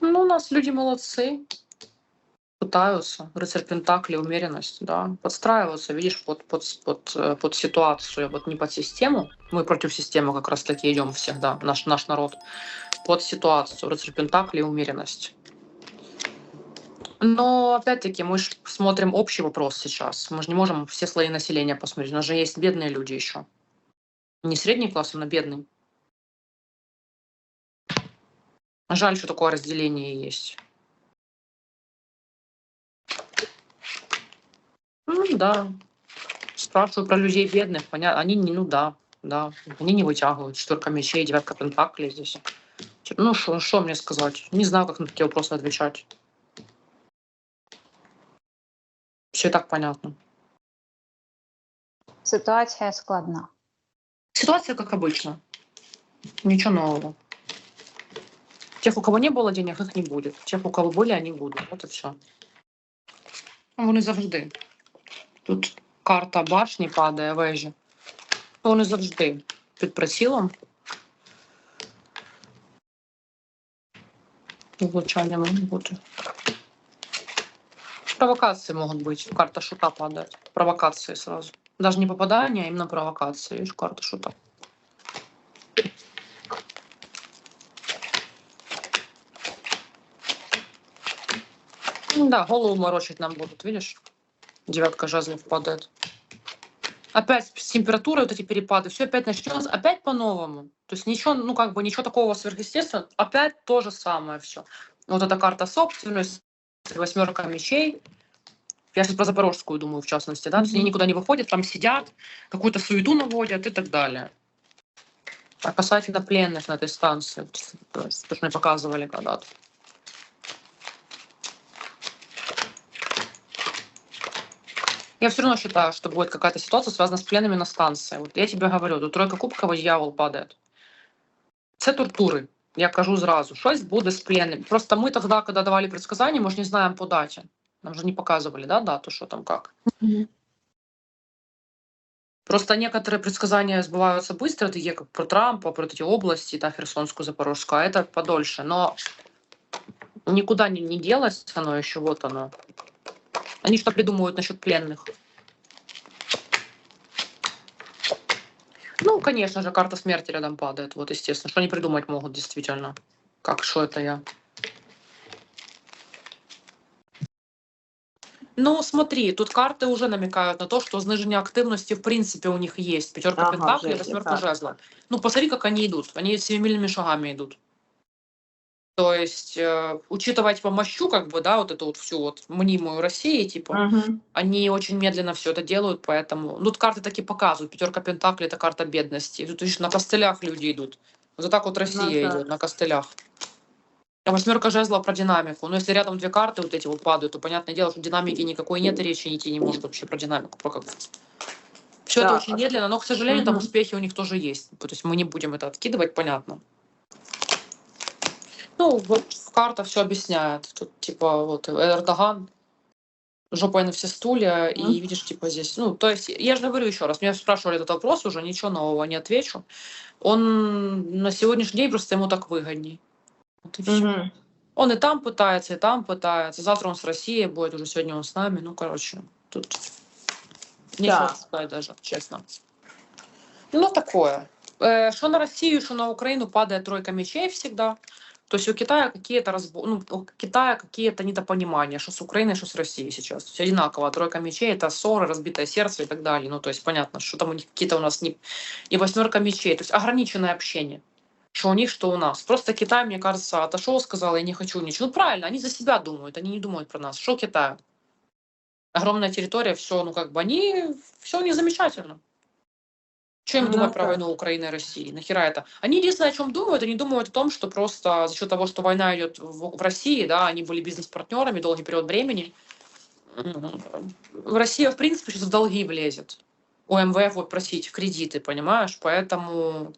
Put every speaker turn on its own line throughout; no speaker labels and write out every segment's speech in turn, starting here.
Ну, у нас люди молодцы. Пытаются. Рыцарь Пентакли, умеренность, да. Подстраиваются, видишь, под, под, под, э, под ситуацию, вот не под систему. Мы против системы как раз таки идем всегда, наш, наш народ. Под ситуацию. Рыцарь Пентакли, умеренность. Но, опять-таки, мы ж смотрим общий вопрос сейчас. Мы же не можем все слои населения посмотреть. У нас же есть бедные люди еще. Не средний класс, а бедный. Жаль, что такое разделение есть. Ну да. Спрашиваю про людей бедных. Понятно. Они не, ну да, да. Они не вытягивают. Четверка мечей, девятка пентаклей здесь. Ну, что мне сказать? Не знаю, как на такие вопросы отвечать. Все так понятно.
Ситуація складна.
Ситуация как обычно. Ничего нового. Тех, у кого не было денег, их не будет. Тех, у кого были, они будут. Вот и все. Вони завжди. Тут карта башні падає, вежі. Вони завжди під прицілом. Влучання можуть бути. Провокации могут быть. Карта шута падает. Провокации сразу. Даже не попадание, а именно провокации. Видишь, карта шута. Да, голову морочить нам будут, видишь? Девятка жезлов падает. Опять с температурой вот эти перепады, все опять начнется, опять по-новому. То есть ничего, ну как бы ничего такого сверхъестественного, опять то же самое все. Вот эта карта собственность, восьмерка мечей. Я сейчас про Запорожскую думаю, в частности, да, то есть они никуда не выходят, там сидят, какую-то суету наводят и так далее. А касательно пленных на этой станции, то, что мне показывали когда-то. Я все равно считаю, что будет какая-то ситуация, связанная с пленными на станции. Вот я тебе говорю, тут тройка кубкова, дьявол падает. Це тортури. Я кажу зразу, щось буде з пленними. Просто ми тоді, коли давали предсказання, ми ж не знаємо по даті. Нам же не показывали, да, дату, что там как. Просто некоторые предсказания сбываются быстро, такие как про Трампа, про эти области, да, Херсонскую, Запорожскую, а это подольше. Но никуда не, не делось оно еще, вот оно. Они что придумывают насчет пленных? Ну, конечно же, карта смерти рядом падает, вот, естественно. Что они придумать могут, действительно? Как, что это я? Ну, смотри, тут карты уже намекают на то, что знижение активности в принципе у них есть. Пятерка
Ага,
пентаклей, восьмерка жезла. Ну, посмотри, как они идут. Они семимильными шагами идут. То есть, э, учитывать по мощу, как бы, да, вот эту вот всю вот мнимую Россию, типа,
Мгм.
они очень медленно все это делают, поэтому... Ну, тут карты таки показывают. Пятерка пентаклей — это карта бедности. Тут видишь, на костылях люди идут. Вот так вот Россия
да.
идет, на костылях. А восьмерка жезла про динамику. Но если рядом две карты вот эти вот падают, то понятное дело, что динамики никакой нет, и речи идти не может вообще про динамику. Про как... Все это
Да,
очень
а-
медленно, но, к сожалению, там
Мгм.
успехи у них тоже есть. То есть мы не будем это откидывать, понятно. Ну, вот карта все объясняет. Тут, типа, вот Эрдоган, жопой на все стулья, и
Мгм.
видишь, типа, здесь... Ну, то есть, я же говорю еще раз, меня спрашивали этот вопрос уже, ничего нового не отвечу. Он на сегодняшний день просто ему так выгодней. Вот и всё.
Мгм.
Он и там пытается, и там пытается. Завтра он с Россией будет, уже сегодня он с нами. Ну, короче, тут нечего
Да.
сказать даже, честно. Ну, такое. Э, Что на Россию, что на Украину падает тройка мечей всегда. То есть у Китая какие-то разбо... ну, у Китая какие-то недопонимания, что с Украиной, что с Россией сейчас. Есть одинаково. Тройка мечей это ссоры, разбитое сердце и так далее. Ну, то есть понятно, что там у них какие-то у нас не... И восьмерка мечей. То есть ограниченное общение. Что у них, что у нас. Просто Китай, мне кажется, отошел, сказал, я не хочу ничего. Ну, правильно, они за себя думают, они не думают про нас. Что Китай? Огромная территория, все, ну, как бы они, все у них замечательно. Что им
Ну
думать про войну Украины и России? Нахера это? Они единственное, о чем думают, они думают о том, что просто за счет того, что война идет в, в России, да, они были бизнес-партнерами долгий период времени. В Россия, в принципе, сейчас в долги влезет. У МВФ вот просить кредиты, понимаешь? Поэтому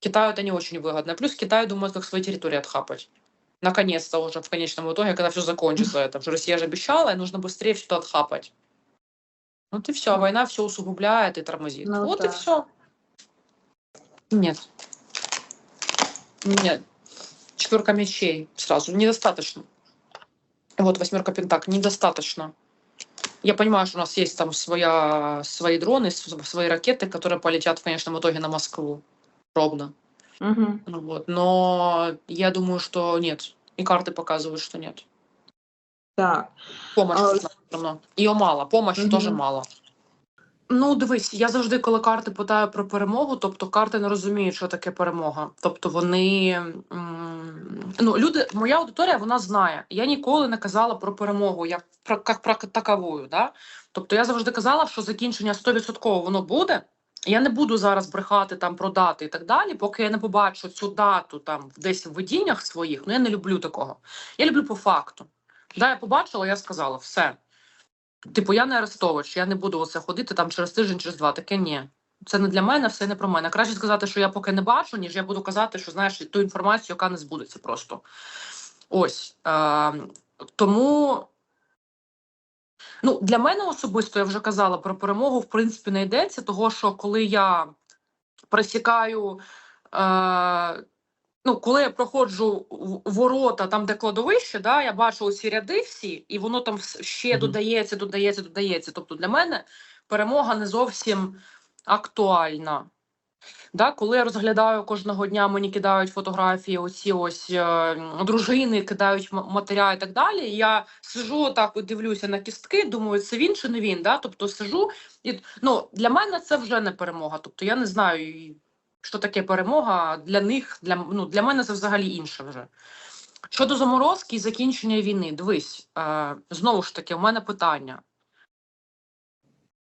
Китаю это не очень выгодно. Плюс Китай думает, как свои территории отхапать. Наконец-то уже в конечном итоге, когда все закончится это. Что Россия же обещала, и нужно быстрее все это отхапать. Вот и все. А война все усугубляет и тормозит.
Ну
вот
да.
и все. Нет. Нет. Четверка мечей сразу. Недостаточно. Вот восьмерка пентак. Недостаточно. Я понимаю, что у нас есть там своя, свои дроны, свои ракеты, которые полетят в конечном итоге на Москву. Ровно.
Угу.
Ну Вот. Но я думаю, что нет. И карты показывают, что нет.
Так.
Помощь
А,
все равно. Ее мало. Помощь
Мгм.
теж мало. Ну, дивись, я завжди, коли карти питаю про перемогу, тобто карти не розуміють, що таке перемога. Тобто вони ну, люди, моя аудиторія вона знає. Я ніколи не казала про перемогу, про як про таковую. Да? Тобто я завжди казала, що закінчення 100% воно буде. Я не буду зараз брехати там про дати і так далі, поки я не побачу цю дату там десь в видіннях своїх. Ну я не люблю такого. Я люблю по факту. Да, я побачила, я сказала, все. Типу, я не арестовувач, я не буду оце ходити там через тиждень, через два. Таке ні. Це не для мене, все не про мене. Краще сказати, що я поки не бачу, ніж я буду казати, що знаєш ту інформацію, яка не збудеться просто. Ось. Е, тому. Ну, для мене особисто я вже казала про перемогу, в принципі, не йдеться, того що коли я присікаю. Е, ну, коли я проходжу ворота, там, де кладовище, да, я бачу ці ряди всі, і воно там ще
Мгм.
додається, додається, додається. Тобто для мене перемога не зовсім актуальна. Да, коли я розглядаю кожного дня, мені кидають фотографії, оці ось е, дружини, кидають матеря і так далі. Я сижу так, от дивлюся на кістки, думаю, це він чи не він. Да? Тобто сижу і ну, для мене це вже не перемога. Тобто я не знаю, що таке перемога для них, для, ну, для мене це взагалі інше вже. Щодо заморозки і закінчення війни, дивись, е, знову ж таки, у мене питання.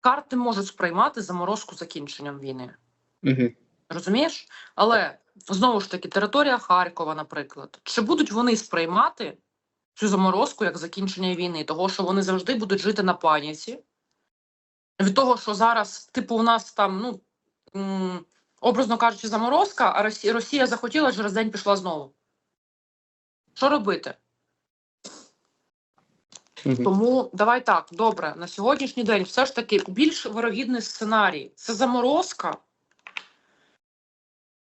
Карти можуть сприймати заморозку закінченням війни.
Угу.
Розумієш? Але знову ж таки, територія Харкова, наприклад, чи будуть вони сприймати цю заморозку як закінчення війни? Того, що вони завжди будуть жити на паніці. Від того, що зараз, типу, у нас там, ну образно кажучи, заморозка, а Росія, Росія захотіла через день пішла знову. Що робити?
Угу.
Тому давай так, добре, на сьогоднішній день все ж таки більш вирогідний сценарій це заморозка.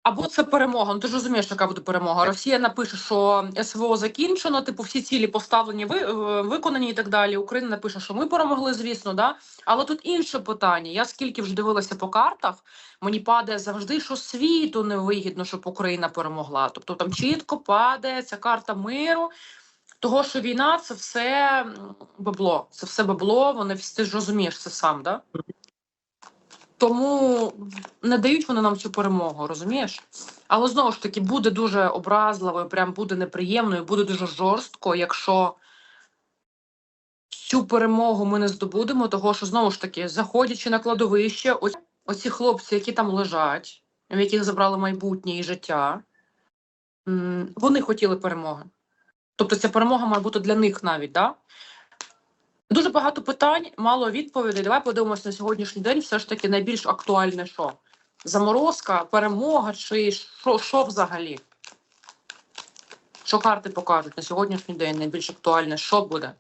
Або це перемога. Ну ти ж розумієш, яка буде перемога. Росія напише, що СВО закінчено, типу всі цілі поставлені, ви, е, виконані і так далі. Україна напише, що ми перемогли, звісно, да. Але тут інше питання. Я скільки вже дивилася по картах, мені падає завжди, що світу невигідно, щоб Україна перемогла. Тобто там чітко падає ця карта миру. Того, що війна це все бабло, це все бабло, вони всі ти ж розумієш це сам, да? Тому не дають вони нам цю перемогу, розумієш? Але знову ж таки буде дуже образливо, прям буде неприємно, і буде дуже жорстко, якщо цю перемогу ми не здобудемо, того що знову ж таки, заходячи на кладовище, ось оці хлопці, які там лежать, в яких забрали майбутнє і життя, вони хотіли перемоги. Тобто ця перемога має бути для них навіть, да? Дуже багато питань, мало відповідей. Давай подивимося на сьогоднішній день. Все ж таки найбільш актуальне що? Заморозка, перемога чи що, що взагалі? Що карти покажуть на сьогоднішній день найбільш актуальне? Що буде?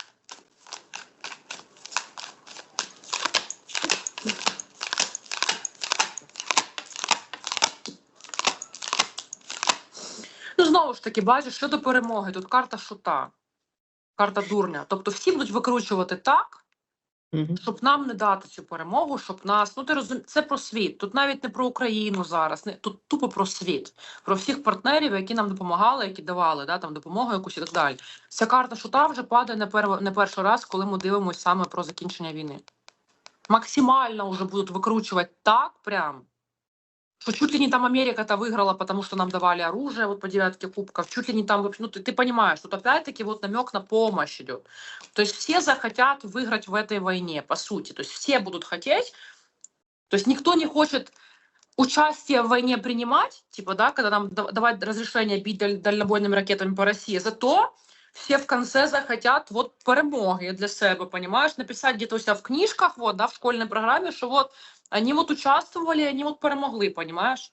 Ну, знову ж таки, бачиш, щодо перемоги, тут карта шута, карта дурня. Тобто всі будуть викручувати так,
Угу.
щоб нам не дати цю перемогу, щоб нас. Ну ти розум... це про світ. Тут навіть не про Україну зараз, не тут тупо про світ, про всіх партнерів, які нам допомагали, які давали да, там допомогу якусь і так далі. Ця карта шута вже падає не, пер... не перший раз, коли ми дивимося саме про закінчення війни. Максимально вже будуть викручувати так, прям. Что чуть ли не там Америка-то выиграла, потому что нам давали оружие вот по девятке кубков, чуть ли не там, вообще, ну ты, ты понимаешь, тут опять-таки вот намек на помощь идет. То есть все захотят выиграть в этой войне, по сути. То есть все будут хотеть, то есть никто не хочет участие в войне принимать, типа, да, когда нам да- давать разрешение бить даль- дальнобойными ракетами по России, зато все в конце захотят вот перемоги для себя, понимаешь, написать где-то у себя в книжках, вот, да, в школьной программе, что вот они вот участвовали, они вот перемогли, понимаешь?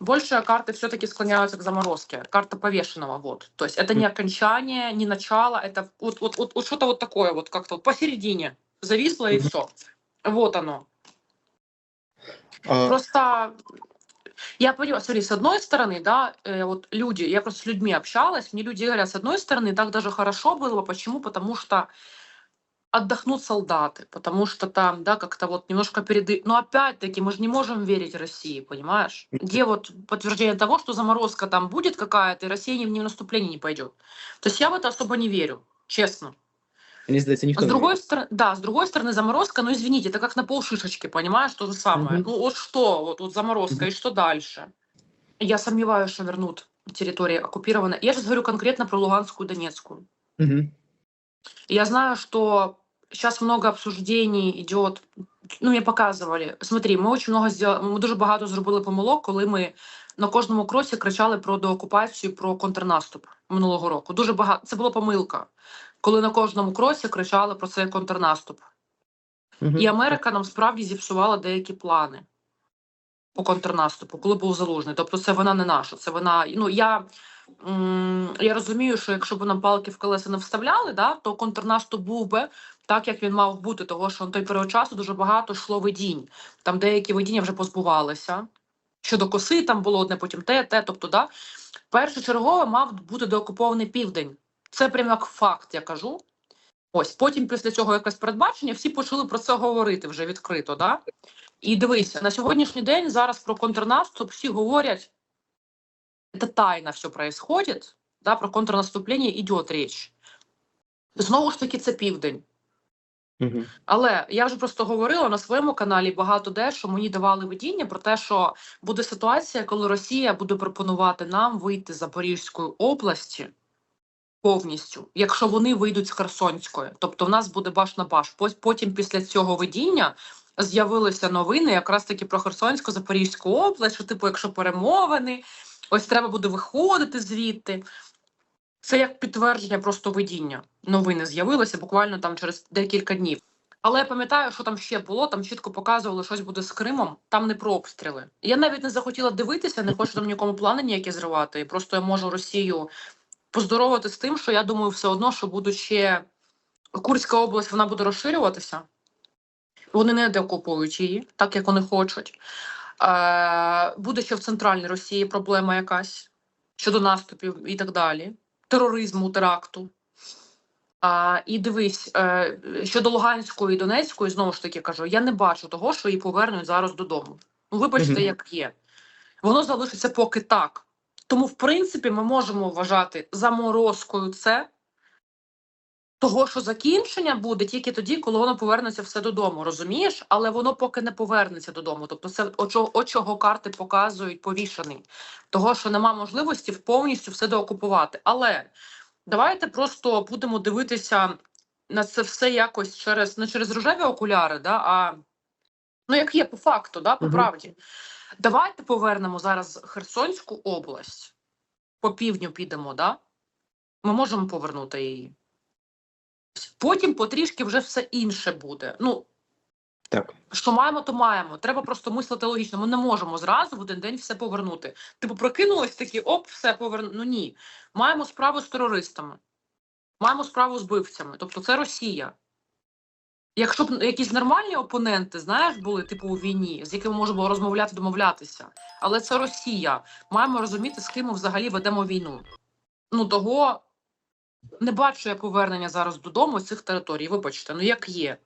Больше карты все-таки склоняются к заморозке. Карта повешенного, вот. То есть это не окончание, не начало, это вот, вот, вот, вот что-то вот такое, вот как-то вот посередине. Зависло и
Мгм.
все. Вот оно.
А,
Просто Я понимаю, смотри, с одной стороны, да, э, вот люди, я просто с людьми общалась, мне люди говорят, с одной стороны, так даже хорошо было бы, почему? Потому что отдохнут солдаты, потому что там, да, как-то вот немножко переды... Но опять-таки мы же не можем верить России, понимаешь? Где вот подтверждение того, что заморозка там будет какая-то, и Россия ни в наступление не пойдет. То есть я в это особо не верю, честно.
Мені здається, ніхто
С
не
другой
вірить.
стороны, да, с другой стороны, заморозка, ну извините, это как на полшишечки, понимаешь, то же самое.
Мгм.
Ну вот что, вот, вот заморозка,
Мгм.
и что дальше? Я сомневаюсь, что вернут территории оккупированные. Я сейчас говорю конкретно про Луганскую и Донецкую.
Мгм.
И Я знаю, что сейчас много обсуждений идет. Ну, мне показывали. Смотри, ми очень много сделали, ми дуже багато зробили помилок, коли ми на кожному кросі кричали про деокупацію, про контрнаступ минулого року. Дуже багато. Це була помилка. Коли на кожному кросі кричали про цей контрнаступ.
Мгм.
І Америка нам справді зіпсувала деякі плани по контрнаступу, коли був залужний. Тобто, це вона не наша. Це вона. Ну я, м, я розумію, що якщо б нам палки в колеса не вставляли, да, то контрнаступ був би так, як він мав бути, того що на той період часу дуже багато йшло видінь. Там деякі видіння вже позбувалися. Щодо коси, там було одне, потім те, те. Тобто, да, першочергово мав бути деокупований південь. Це прям як факт, я кажу. Ось потім, після цього якесь передбачення, всі почали про це говорити вже відкрито. Да? І дивися, на сьогоднішній день зараз про контрнаступ всі говорять, це тайно все происходит, да, про контрнаступлення йде річ. Знову ж таки, це південь. Але я вже просто говорила на своєму каналі багато де, що мені давали видіння про те, що буде ситуація, коли Росія буде пропонувати нам вийти з Запорізької області повністю, якщо вони вийдуть з Херсонської. Тобто в нас буде баш на баш. Потім після цього видіння з'явилися новини якраз таки про Херсонську Запорізьку область, що типу, якщо перемовини, ось треба буде виходити звідти. Це як підтвердження просто видіння. Новини з'явилися буквально там через декілька днів. Але я пам'ятаю, що там ще було, там чітко показували, що щось буде з Кримом, там не про обстріли. Я навіть не захотіла дивитися, не хочу там нікому плани ніякі зривати. Просто я можу Росію поздоровити з тим, що я думаю, все одно, що будуть ще Курська область, вона буде розширюватися. Вони не деокупують її, так як вони хочуть. Е, буде ще в центральній Росії проблема якась щодо наступів і так далі, тероризму, теракту. А, і дивись, е, щодо Луганської і Донецької, знову ж таки кажу, я не бачу того, що її повернуть зараз додому. Ну, вибачте, як є. Воно залишиться поки так. Тому, в принципі, ми можемо вважати заморозкою це, того, що закінчення буде тільки тоді, коли воно повернеться все додому, розумієш? Але воно поки не повернеться додому. Тобто, це от чого, карти показують повішаний. Того, що нема можливості повністю все доокупувати. Але давайте просто будемо дивитися на це все якось через не через рожеві окуляри, да, а ну як є по факту, да, по правді. Давайте повернемо зараз Херсонську область. По півдню підемо, да? Ми можемо повернути її. Потім потрішки вже все інше буде. Ну,
Так.
що маємо, то маємо. Треба просто мислити логічно. Ми не можемо зразу в один день все повернути. Типу, прокинулось такі, оп, все поверну. Ну ні. Маємо справу з терористами, маємо справу з бивцями. Тобто це Росія. Якщо б якісь нормальні опоненти, знаєш, були типу у війні, з якими можна було розмовляти, домовлятися. Але це Росія. Маємо розуміти, з ким ми взагалі ведемо війну. Ну того не бачу я повернення зараз додому з цих територій. Вибачте, ну як є.